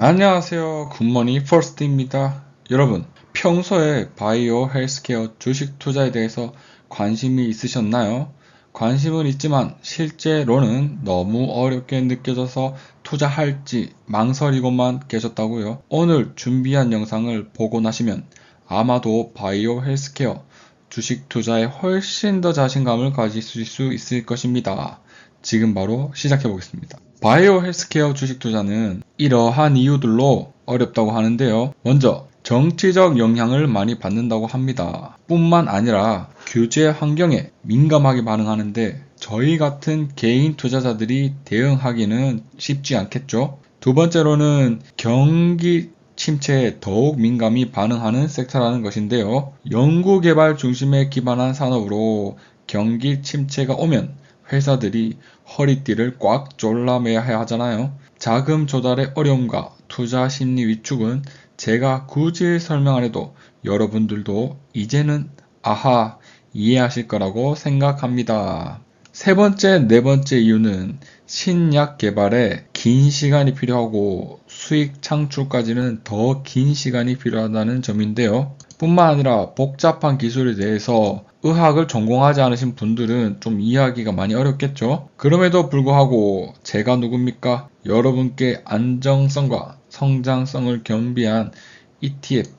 안녕하세요. 굿모닝 퍼스트입니다. 여러분, 평소에 바이오 헬스케어 주식 투자에 대해서 관심이 있으셨나요? 관심은 있지만 실제로는 너무 어렵게 느껴져서 투자할지 망설이고만 계셨다고요. 오늘 준비한 영상을 보고 나시면 아마도 바이오 헬스케어 주식 투자에 훨씬 더 자신감을 가지실 수 있을 것입니다. 지금 바로 시작해 보겠습니다. 바이오 헬스케어 주식 투자는 이러한 이유들로 어렵다고 하는데요. 먼저 정치적 영향을 많이 받는다고 합니다. 뿐만 아니라 규제 환경에 민감하게 반응하는데 저희 같은 개인 투자자들이 대응하기는 쉽지 않겠죠. 두 번째로는 경기 침체에 더욱 민감히 반응하는 섹터라는 것인데요. 연구개발 중심에 기반한 산업으로 경기 침체가 오면 회사들이 허리띠를 꽉 졸라매야 하잖아요. 자금 조달의 어려움과 투자 심리 위축은 제가 굳이 설명 안 해도 여러분들도 이제는 아하 이해하실 거라고 생각합니다. 세 번째, 네 번째 이유는 신약 개발에 긴 시간이 필요하고 수익 창출까지는 더 긴 시간이 필요하다는 점인데요. 뿐만 아니라 복잡한 기술에 대해서 의학을 전공하지 않으신 분들은 좀 이해하기가 많이 어렵겠죠? 그럼에도 불구하고 제가 누굽니까? 여러분께 안정성과 성장성을 겸비한 ETF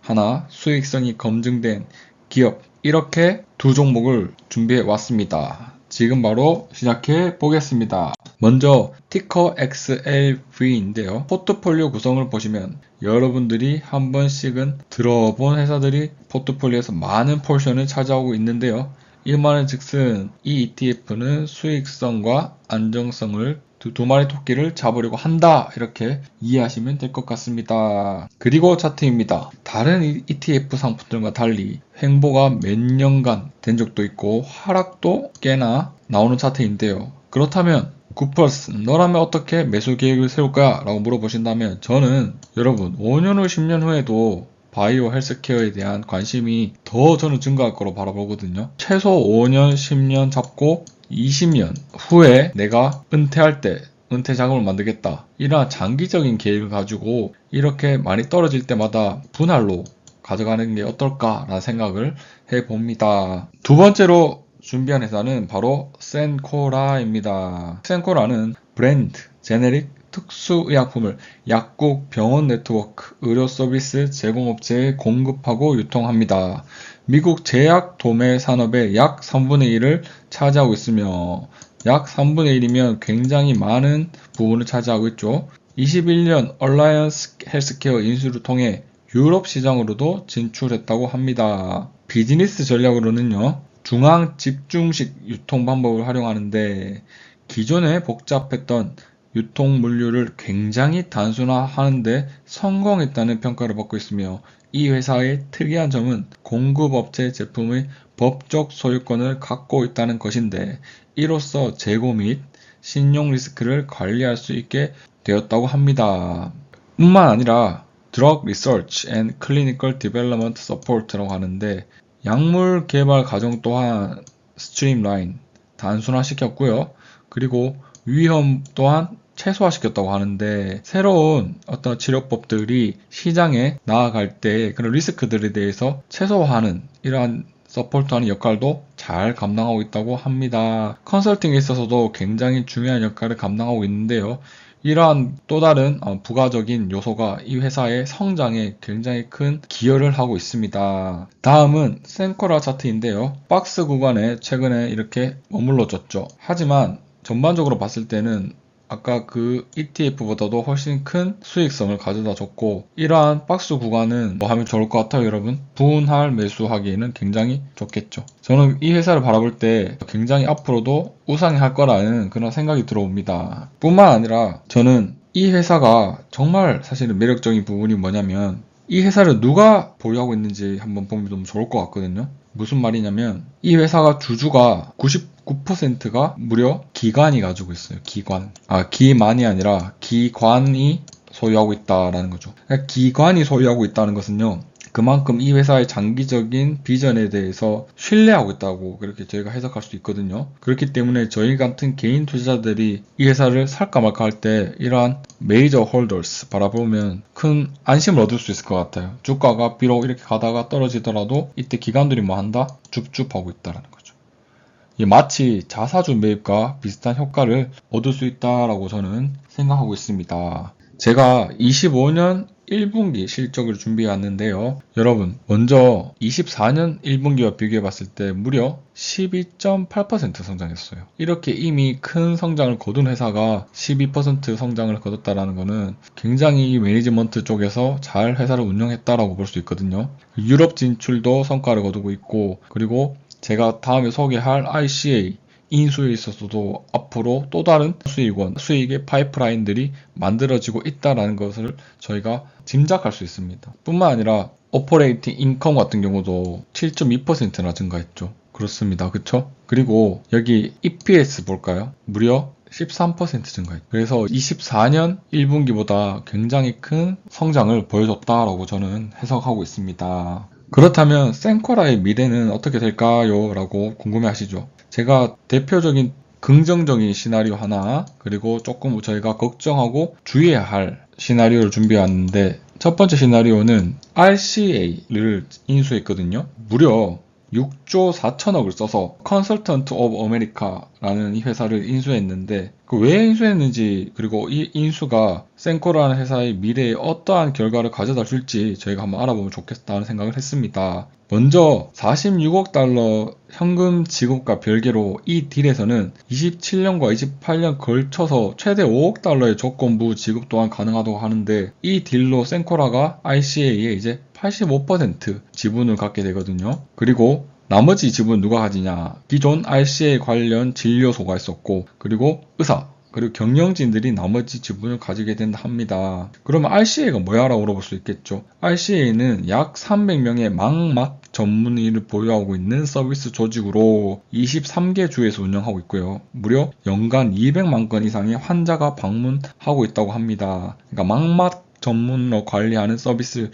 하나 수익성이 검증된 기업 이렇게 두 종목을 준비해 왔습니다. 지금 바로 시작해 보겠습니다. 먼저 티커 XLV인데요. 포트폴리오 구성을 보시면 여러분들이 한 번씩은 들어본 회사들이 포트폴리오에서 많은 포션을 차지하고 있는데요. 이 말은 즉슨 이 ETF는 수익성과 안정성을 두, 두 마리 토끼를 잡으려고 한다 이렇게 이해하시면 될 것 같습니다. 그리고 차트입니다. 다른 ETF 상품들과 달리 횡보가 몇 년간 된 적도 있고 하락도 꽤나 나오는 차트인데요. 그렇다면 구퍼스 너라면 어떻게 매수 계획을 세울까? 라고 물어보신다면 저는 여러분 5년 후 10년 후에도 바이오 헬스케어에 대한 관심이 더 저는 증가할 거로 바라보거든요. 최소 5년, 10년 잡고 20년 후에 내가 은퇴할 때 은퇴 자금을 만들겠다. 이러한 장기적인 계획을 가지고 이렇게 많이 떨어질 때마다 분할로 가져가는 게 어떨까라는 생각을 해봅니다. 두 번째로 준비한 회사는 바로 센코라입니다. 센코라는 브랜드, 제네릭, 특수의약품을 약국, 병원 네트워크, 의료 서비스 제공업체에 공급하고 유통합니다. 미국 제약 도매 산업의 약 3분의 1을 차지하고 있으며 약 3분의 1이면 굉장히 많은 부분을 차지하고 있죠. 21년 얼라이언스 헬스케어 인수를 통해 유럽 시장으로도 진출했다고 합니다. 비즈니스 전략으로는요. 중앙 집중식 유통 방법을 활용하는데 기존에 복잡했던 유통 물류를 굉장히 단순화하는데 성공했다는 평가를 받고 있으며 이 회사의 특이한 점은 공급업체 제품의 법적 소유권을 갖고 있다는 것인데 이로써 재고 및 신용 리스크를 관리할 수 있게 되었다고 합니다. 뿐만 아니라 Drug Research and Clinical Development Support라고 하는데 약물 개발 과정 또한 스트림라인 단순화시켰고요. 그리고 위험 또한 최소화시켰다고 하는데 새로운 어떤 치료법들이 시장에 나아갈 때 그런 리스크들에 대해서 최소화하는 이러한 서포트하는 역할도 잘 감당하고 있다고 합니다. 컨설팅에 있어서도 굉장히 중요한 역할을 감당하고 있는데요. 이러한 또 다른 어, 부가적인 요소가 이 회사의 성장에 굉장히 큰 기여를 하고 있습니다. 다음은 센코라 차트인데요. 박스 구간에 최근에 이렇게 머물러졌죠. 하지만 전반적으로 봤을 때는 아까 그 ETF보다도 훨씬 큰 수익성을 가져다 줬고 이러한 박스 구간은 뭐 하면 좋을 것 같아요 여러분? 분할 매수하기에는 굉장히 좋겠죠. 저는 이 회사를 바라볼 때 굉장히 앞으로도 우상할 거라는 그런 생각이 들어옵니다. 뿐만 아니라 저는 이 회사가 정말 사실은 매력적인 부분이 뭐냐면 이 회사를 누가 보유하고 있는지 한번 보면 너무 좋을 것 같거든요. 무슨 말이냐면 이 회사가 주주가 99%가 무려 기관이 가지고 있어요. 기관. 아, 기만이 아니라 기관이 소유하고 있다라는 거죠. 그러니까 기관이 소유하고 있다는 것은요. 그만큼 이 회사의 장기적인 비전에 대해서 신뢰하고 있다고 그렇게 저희가 해석할 수 있거든요. 그렇기 때문에 저희 같은 개인 투자자들이 이 회사를 살까 말까 할 때 이러한 메이저 홀더스 바라보면 큰 안심을 얻을 수 있을 것 같아요. 주가가 비록 이렇게 가다가 떨어지더라도 이때 기관들이 뭐 한다? 줍줍하고 있다라는 거죠. 마치 자사주 매입과 비슷한 효과를 얻을 수 있다라고 저는 생각하고 있습니다. 제가 25년 1분기 실적을 준비해 왔는데요. 여러분, 먼저 24년 1분기와 비교해 봤을 때 무려 12.8% 성장했어요. 이렇게 이미 큰 성장을 거둔 회사가 12% 성장을 거뒀다라는 것은 굉장히 매니지먼트 쪽에서 잘 회사를 운영했다라고 볼 수 있거든요. 유럽 진출도 성과를 거두고 있고, 그리고 제가 다음에 소개할 ICA 인수에 있어서도 앞으로 또 다른 수익원, 수익의 파이프라인들이 만들어지고 있다는 것을 저희가 짐작할 수 있습니다. 뿐만 아니라 오퍼레이팅 인컴 같은 경우도 7.2%나 증가했죠. 그렇습니다. 그쵸? 그리고 여기 EPS 볼까요? 무려 13% 증가했죠. 그래서 24년 1분기보다 굉장히 큰 성장을 보여줬다라고 저는 해석하고 있습니다. 그렇다면 센코라의 미래는 어떻게 될까요? 라고 궁금해 하시죠. 제가 대표적인 긍정적인 시나리오 하나, 그리고 조금 저희가 걱정하고 주의해야 할 시나리오를 준비해 왔는데, 첫 번째 시나리오는 RCA를 인수했거든요. 무려 6조 4천억을 써서 컨설턴트 오브 아메리카라는 이 회사를 인수했는데 그 왜 인수했는지 그리고 이 인수가 센코라는 회사의 미래에 어떠한 결과를 가져다 줄지 저희가 한번 알아보면 좋겠다는 생각을 했습니다. 먼저 46억 달러 현금 지급과 별개로 이 딜에서는 27년과 28년 걸쳐서 최대 5억 달러의 조건부 지급 또한 가능하다고 하는데 이 딜로 센코라가 ICA에 이제 85% 지분을 갖게 되거든요. 그리고 나머지 지분 누가 가지냐? 기존 RCA 관련 진료소가 있었고, 그리고 의사, 그리고 경영진들이 나머지 지분을 가지게 된다 합니다. 그러면 RCA가 뭐야? 라고 물어볼 수 있겠죠. RCA는 약 300명의 망막 전문의를 보유하고 있는 서비스 조직으로 23개 주에서 운영하고 있고요. 무려 연간 200만 건 이상의 환자가 방문하고 있다고 합니다. 그러니까 망막 전문으로 관리하는 서비스를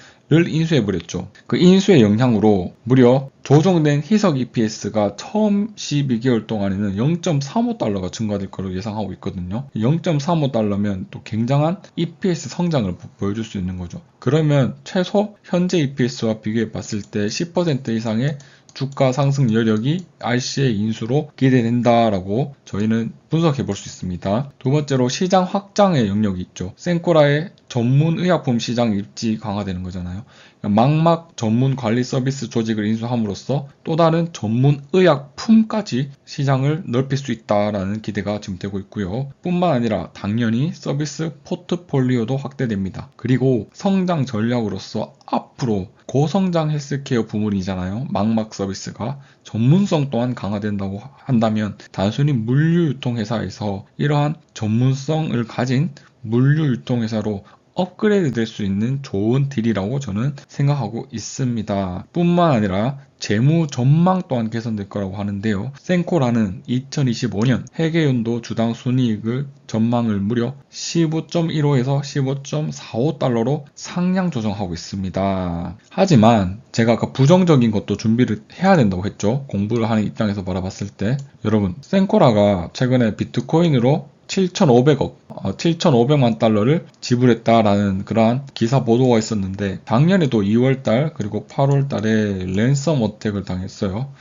인수해버렸죠. 그 인수의 영향으로 무려 조정된 희석 EPS가 처음 12개월 동안에는 0.35달러가 증가될 것으로 예상하고 있거든요. 0.35달러면 또 굉장한 EPS 성장을 보여줄 수 있는 거죠. 그러면 최소 현재 EPS와 비교해 봤을 때 10% 이상의 주가 상승 여력이 RC의 인수로 기대된다라고 저희는 분석해 볼 수 있습니다. 두 번째로 시장 확장의 영역이 있죠. 센코라의 전문 의약품 시장 입지 강화되는 거잖아요. 망막 전문 관리 서비스 조직을 인수함으로써 또 다른 전문 의약품까지 시장을 넓힐 수 있다라는 기대가 지금 되고 있고요. 뿐만 아니라 당연히 서비스 포트폴리오도 확대됩니다. 그리고 성장 전략으로서 앞으로 고성장 헬스케어 부문이잖아요. 망막 서비스가 전문성 또한 강화된다고 한다면 단순히 물류 유통 회사에서 이러한 전문성을 가진 물류 유통 회사로 업그레이드 될 수 있는 좋은 딜이라고 저는 생각하고 있습니다. 뿐만 아니라 재무 전망 또한 개선될 거라고 하는데요. 센코라는 2025년 회계연도 주당 순이익을 전망을 무려 15.15에서 15.45달러로 상향 조정하고 있습니다. 하지만 제가 아까 부정적인 것도 준비를 해야 된다고 했죠. 공부를 하는 입장에서 바라봤을 때 여러분 센코라가 최근에 비트코인으로 7,500억, 7,500만 어, 달러를 지불했다라는 그러한 기사 보도가 있었는데 작년에도 2월 달 그리고 8월 달에 랜섬 어택을 당했어요.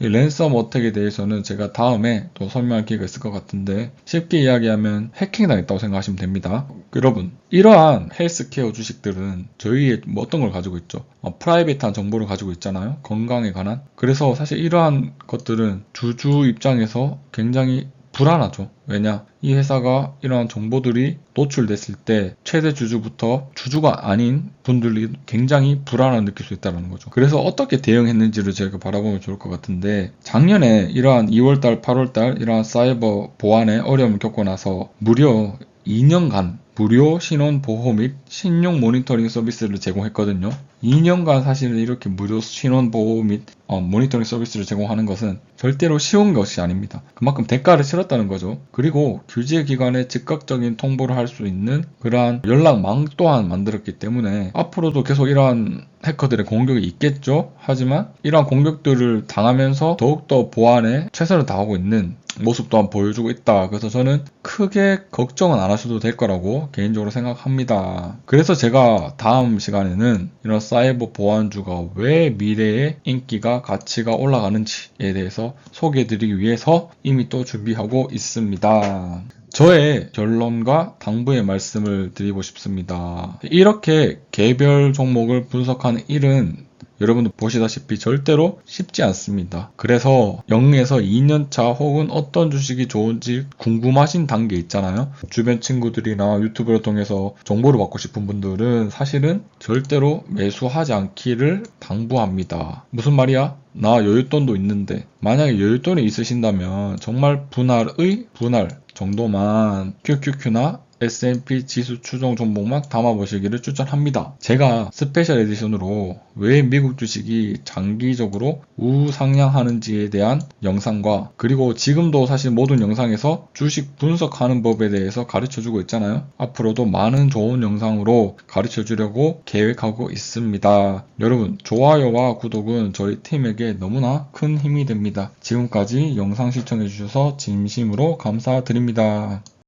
이 랜섬 어택에 대해서는 제가 다음에 또 설명할 기회가 있을 것 같은데 쉽게 이야기하면 해킹 당했다고 생각하시면 됩니다. 여러분 이러한 헬스케어 주식들은 저희의 뭐 어떤 걸 가지고 있죠? 어, 프라이빗한 정보를 가지고 있잖아요. 건강에 관한. 그래서 사실 이러한 것들은 주주 입장에서 굉장히 불안하죠. 왜냐? 이 회사가 이러한 정보들이 노출됐을 때 최대 주주부터 주주가 아닌 분들이 굉장히 불안을 느낄 수 있다는 거죠. 그래서 어떻게 대응했는지를 제가 바라보면 좋을 것 같은데 작년에 이러한 2월달, 8월달 이러한 사이버 보안에 어려움을 겪고 나서 무려 2년간 무료 신원 보호 및 신용 모니터링 서비스를 제공했거든요. 2년간 사실은 이렇게 무료 신원 보호 및 어, 모니터링 서비스를 제공하는 것은 절대로 쉬운 것이 아닙니다. 그만큼 대가를 치렀다는 거죠. 그리고 규제 기관에 즉각적인 통보를 할 수 있는 그러한 연락망 또한 만들었기 때문에 앞으로도 계속 이러한 해커들의 공격이 있겠죠. 하지만 이러한 공격들을 당하면서 더욱더 보안에 최선을 다하고 있는 모습 또한 보여주고 있다. 그래서 저는 크게 걱정은 안 하셔도 될 거라고 개인적으로 생각합니다. 그래서 제가 다음 시간에는 이런 사이버 보안주가 왜 미래의 인기가 가치가 올라가는지에 대해서 소개해드리기 위해서 이미 또 준비하고 있습니다. 저의 결론과 당부의 말씀을 드리고 싶습니다. 이렇게 개별 종목을 분석하는 일은 여러분도 보시다시피 절대로 쉽지 않습니다. 그래서 0에서 2년차 혹은 어떤 주식이 좋은지 궁금하신 단계 있잖아요. 주변 친구들이나 유튜브를 통해서 정보를 받고 싶은 분들은 사실은 절대로 매수하지 않기를 당부합니다. 무슨 말이야? 나 여윳돈도 있는데 만약에 여윳돈이 있으신다면 정말 분할의 분할 정도만 QQQ나 S&P 지수 추종 종목만 담아보시기를 추천합니다. 제가 스페셜 에디션으로 왜 미국 주식이 장기적으로 우상향하는지에 대한 영상과 그리고 지금도 사실 모든 영상에서 주식 분석하는 법에 대해서 가르쳐주고 있잖아요. 앞으로도 많은 좋은 영상으로 가르쳐주려고 계획하고 있습니다. 여러분 좋아요와 구독은 저희 팀에게 너무나 큰 힘이 됩니다. 지금까지 영상 시청해주셔서 진심으로 감사드립니다.